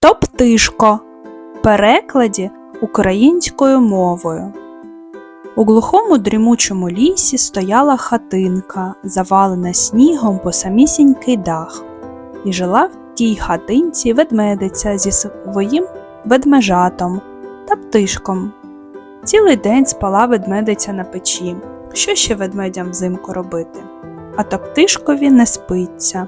Топтишко. Перекладі українською мовою. У глухому дрімучому лісі стояла хатинка, завалена снігом по самісінький дах, і жила в тій хатинці ведмедиця зі своїм ведмежатом та птишком. Цілий день спала ведмедиця на печі. Що ще ведмедям взимку робити? А топтишкові не спиться.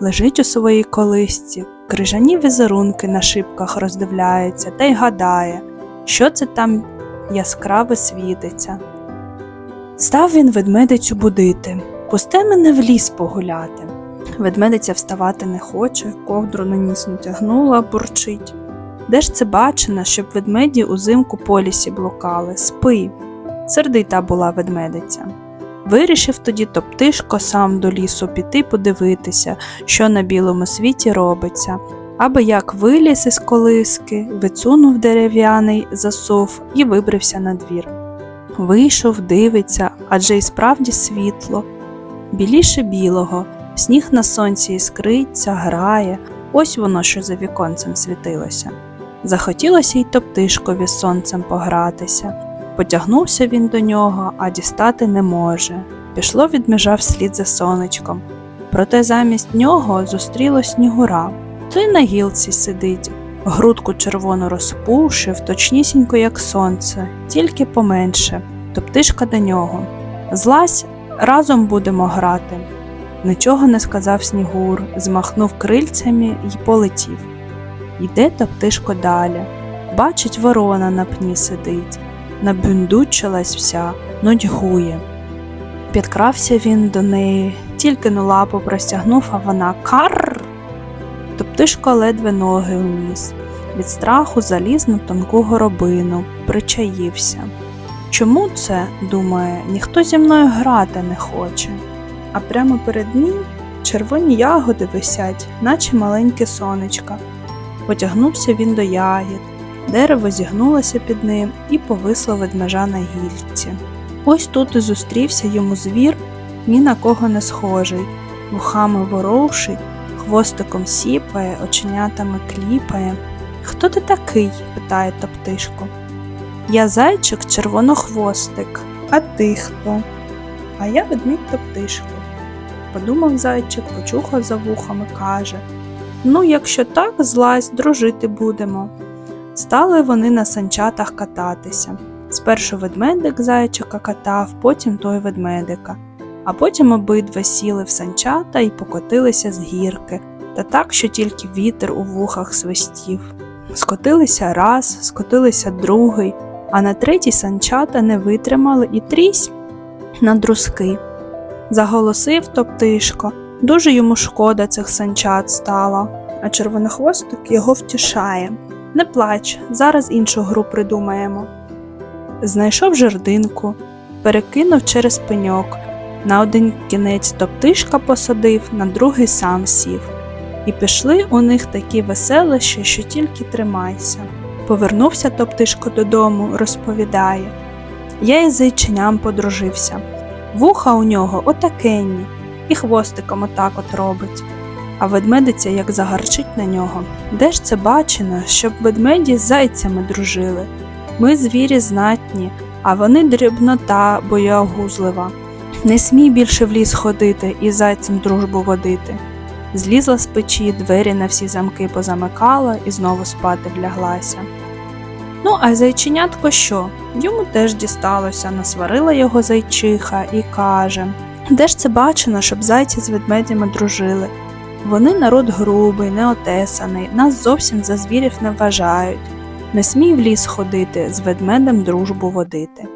Лежить у своїй колисці, крижані візерунки на шибках роздивляється та й гадає, що це там яскраве світиться. Став він ведмедицю будити, пусти мене в ліс погуляти. Ведмедиця вставати не хоче, ковдру на ніс натягнула, бурчить. Де ж це бачено, щоб ведмеді узимку по лісі блукали? Спи. Сердита була ведмедиця. Вирішив тоді топтишко сам до лісу піти подивитися, що на білому світі робиться, аби як виліз із колиски, вицунув дерев'яний засув і вибрився на двір. Вийшов, дивиться, адже й справді світло, біліше білого, сніг на сонці іскриться, грає, ось воно, що за віконцем світилося. Захотілося й топтишкові сонцем погратися. Потягнувся він до нього, а дістати не може. Пішло відміжав слід за сонечком. Проте замість нього зустріло снігура. Той на гілці сидить, грудку червону розпушив, точнісінько, як сонце, тільки поменше, топтишка до нього. Злазь, разом будемо грати. Нічого не сказав снігур, змахнув крильцями й полетів. Йде топтишко далі. Бачить, ворона на пні сидить набюндучилась вся, нудьгує. Підкрався він до неї, тільки на лапу простягнув, а вона карр. Топтишко ледве ноги уніс. Від страху заліз на тонку горобину, причаївся. Чому це, думає, ніхто зі мною грати не хоче? А прямо перед ним червоні ягоди висять, наче маленьке сонечка. Потягнувся він до ягід. Дерево зігнулося під ним і повисло ведмежа на гільці. Ось тут і зустрівся йому звір, ні на кого не схожий, вухами ворушить, хвостиком сіпає, оченятами кліпає. Хто ти такий? питає топтишко. Я зайчик червонохвостик. А ти хто? А я ведмідь топтишко. Подумав зайчик, почухав за вухами, каже Ну, якщо так, злазь, дружити будемо. Стали вони на санчатах кататися. Спершу ведмедик зайчика катав, потім той ведмедика, а потім обидва сіли в санчата і покотилися з гірки, та так, що тільки вітер у вухах свистів. Скотилися раз, скотилися другий, а на третій санчата не витримали і трісь на друзки. Заголосив топтишко, дуже йому шкода цих санчат стало, а червонохвостик його втішає. Не плач, зараз іншу гру придумаємо. Знайшов жердинку, перекинув через пеньок, на один кінець топтишка посадив, на другий сам сів. І пішли у них такі веселища, що тільки тримайся. Повернувся топтишко додому, розповідає Я із зайченям подружився. Вуха у нього отакенні, і хвостиком отак от робить а ведмедиця як загарчить на нього. Де ж це бачено, щоб ведмеді з зайцями дружили? Ми звірі знатні, а вони дрібнота боягузлива. Не смій більше в ліс ходити і зайцем дружбу водити. Злізла з печі, двері на всі замки позамикала і знову спати вляглася. Ну, а зайченятко що? Йому теж дісталося, насварила його зайчиха і каже Де ж це бачено, щоб зайці з ведмедями дружили? Вони народ грубий, неотесаний, нас зовсім за звірів не вважають. Не смій в ліс ходити, з ведмедем дружбу водити.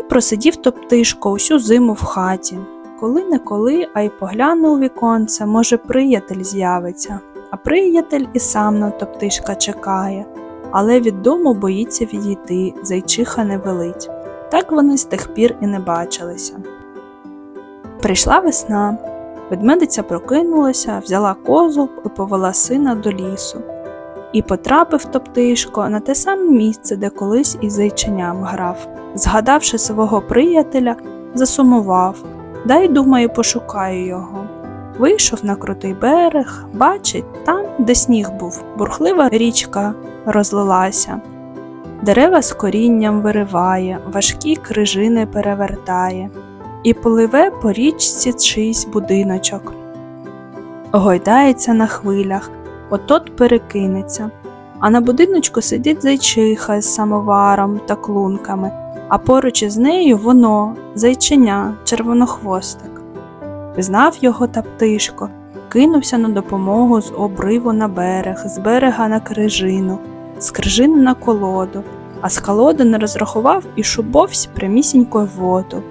І просидів топтишко усю зиму в хаті. Коли не коли, а й погляне у віконце, може, приятель з'явиться, а приятель і сам на топтишка чекає, але від дому боїться відійти, зайчиха не велить. Так вони з тих пір і не бачилися. Прийшла весна. Ведмедиця прокинулася, взяла козу і повела сина до лісу. І потрапив топтишко на те саме місце, де колись із зайченям грав. Згадавши свого приятеля, засумував дай, думаю, пошукаю його. Вийшов на крутий берег, бачить, там, де сніг був, бурхлива річка розлилася. Дерева з корінням вириває, важкі крижини перевертає, і пливе по річці чийсь будиночок. Гойдається на хвилях, отот перекинеться, а на будиночку сидить зайчиха з самоваром та клунками, а поруч із нею воно, зайченя, червонохвостик. Знав його та птишко, кинувся на допомогу з обриву на берег, з берега на крижину, з крижини на колоду, а з колоди не розрахував і шубовсь прямісінько в воду.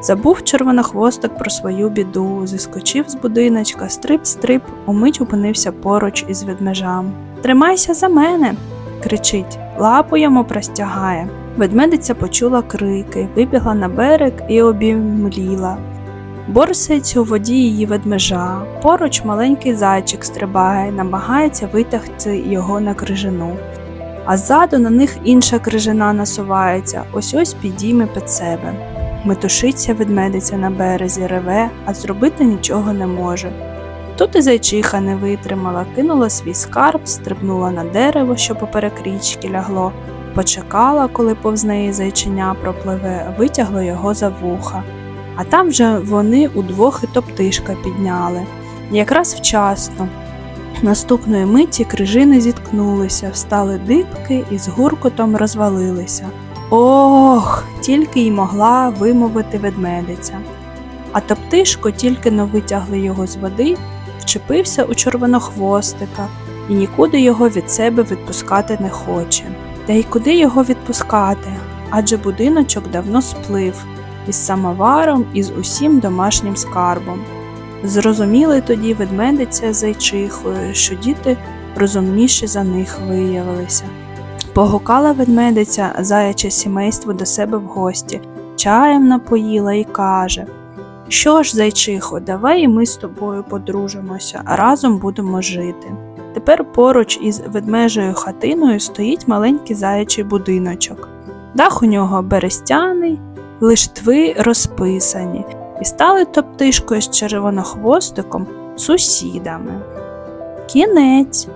Забув червонохвостик про свою біду, зіскочив з будиночка, стрип-стрип, умить опинився поруч із ведмежам. Тримайся за мене. кричить, лапу йому простягає. Ведмедиця почула крики, вибігла на берег і обімліла. Борсається у воді її ведмежа, поруч маленький зайчик стрибає, намагається витягти його на крижину. А ззаду на них інша крижина насувається, ось ось підійме під себе. Метушиться ведмедиця на березі, реве, а зробити нічого не може. Тут і зайчиха не витримала, кинула свій скарб, стрибнула на дерево, що поперек річки лягло, почекала, коли повз неї зайчиня пропливе, витягла його за вуха. А там вже вони удвох і топтишка підняли. Якраз вчасно. Наступної миті крижини зіткнулися, встали дибки і з гуркотом розвалилися. Ох, тільки й могла вимовити ведмедиця. А топтишко тільки но витягли його з води, вчепився у червонохвостика і нікуди його від себе відпускати не хоче. Та й куди його відпускати? Адже будиночок давно сплив із самоваром і з усім домашнім скарбом. Зрозуміли тоді ведмедиця зайчихою, що діти розумніші за них виявилися. Погукала ведмедиця заяче сімейство до себе в гості, чаєм напоїла і каже: Що ж, зайчихо, давай і ми з тобою подружимося, а разом будемо жити. Тепер поруч із ведмежою хатиною стоїть маленький заячий будиночок. Дах у нього берестяний, лиштви розписані, і стали топтишкою з червонохвостиком сусідами. Кінець.